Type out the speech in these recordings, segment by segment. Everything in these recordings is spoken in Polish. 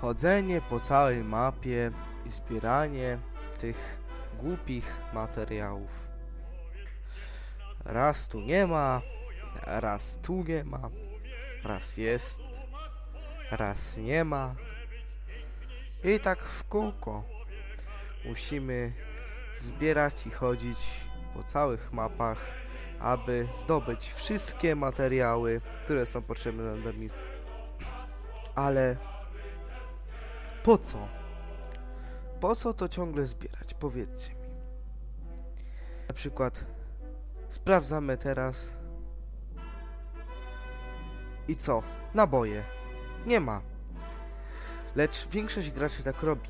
Chodzenie po całej mapie i zbieranie tych głupich materiałów. Raz tu nie ma, raz tu nie ma, raz jest, raz nie ma. I tak w kółko. Musimy zbierać i chodzić po całych mapach, aby zdobyć wszystkie materiały, które są potrzebne do misji. Ale po co? Po co to ciągle zbierać? Powiedzcie mi. Na przykład sprawdzamy teraz i co? Naboje. Nie ma. Lecz większość graczy tak robi.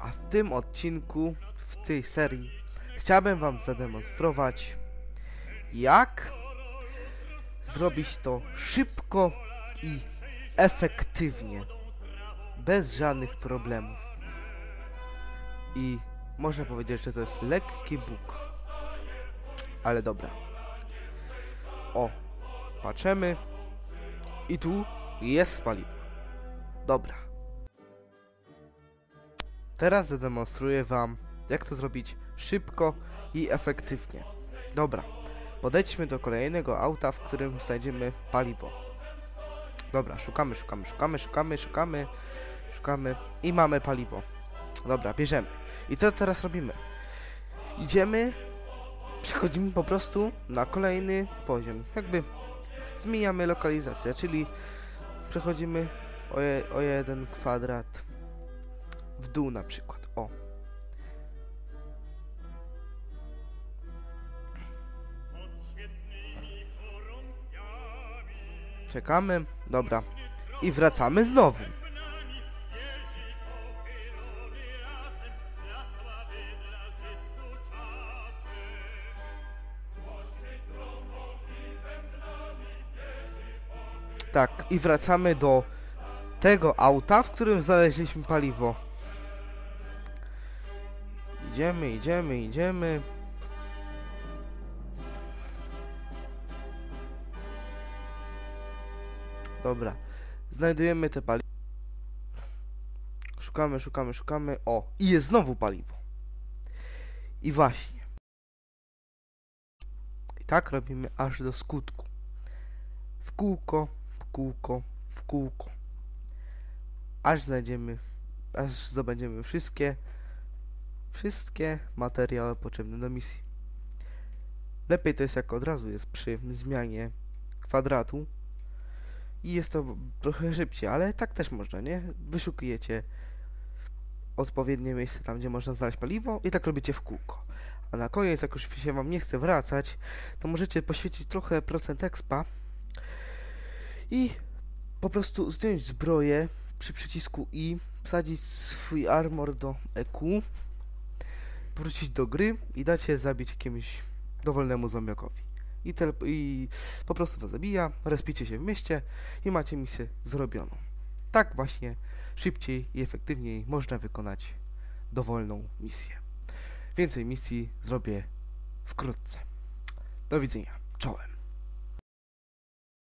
A w tym odcinku, w tej serii, chciałbym Wam zademonstrować, jak zrobić to szybko i efektywnie, bez żadnych problemów. I można powiedzieć, że to jest lekki bóg. Ale dobra. O, patrzymy. I tu jest paliwo. Dobra. Teraz zademonstruję Wam, jak to zrobić szybko i efektywnie. Dobra, podejdźmy do kolejnego auta, w którym znajdziemy paliwo. Dobra, szukamy, szukamy, szukamy, szukamy, szukamy, szukamy i mamy paliwo. Dobra, bierzemy. I co teraz robimy? Idziemy, przechodzimy po prostu na kolejny poziom. Jakby zmieniamy lokalizację, czyli przechodzimy o, je, o jeden kwadrat w dół na przykład. Czekamy. Dobra. I wracamy znowu. Tak, i wracamy do tego auta, w którym znaleźliśmy paliwo. Idziemy, idziemy, idziemy. Dobra. Znajdujemy te paliwo. Szukamy, szukamy, szukamy. O, i jest znowu paliwo. I właśnie. I tak robimy aż do skutku. W kółko, w kółko, w kółko. Aż znajdziemy, aż zdobędziemy wszystkie wszystkie materiały potrzebne do misji. Lepiej to jest jak od razu jest przy zmianie kwadratu i jest to trochę szybciej, ale tak też można, nie? Wyszukujecie odpowiednie miejsce tam, gdzie można znaleźć paliwo i tak robicie w kółko. A na koniec, jak już się wam nie chce wracać, to możecie poświęcić trochę procent expa i po prostu zdjąć zbroję przy przycisku I, wsadzić swój armor do EQ wrócić do gry i dać się zabić jakiemuś dowolnemu zombiakowi. I, I po prostu was zabija, respicie się w mieście i macie misję zrobioną. Tak właśnie szybciej i efektywniej można wykonać dowolną misję. Więcej misji zrobię wkrótce. Do widzenia. Czołem.